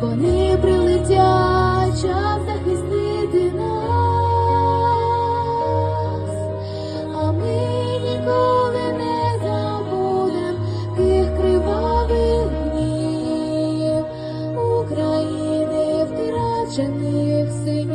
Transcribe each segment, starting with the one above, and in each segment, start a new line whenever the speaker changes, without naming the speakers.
Вони прилетять, час захистити нас, а ми ніколи не забудем тих кривавих днів України втрачених сил.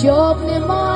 Щоб немає.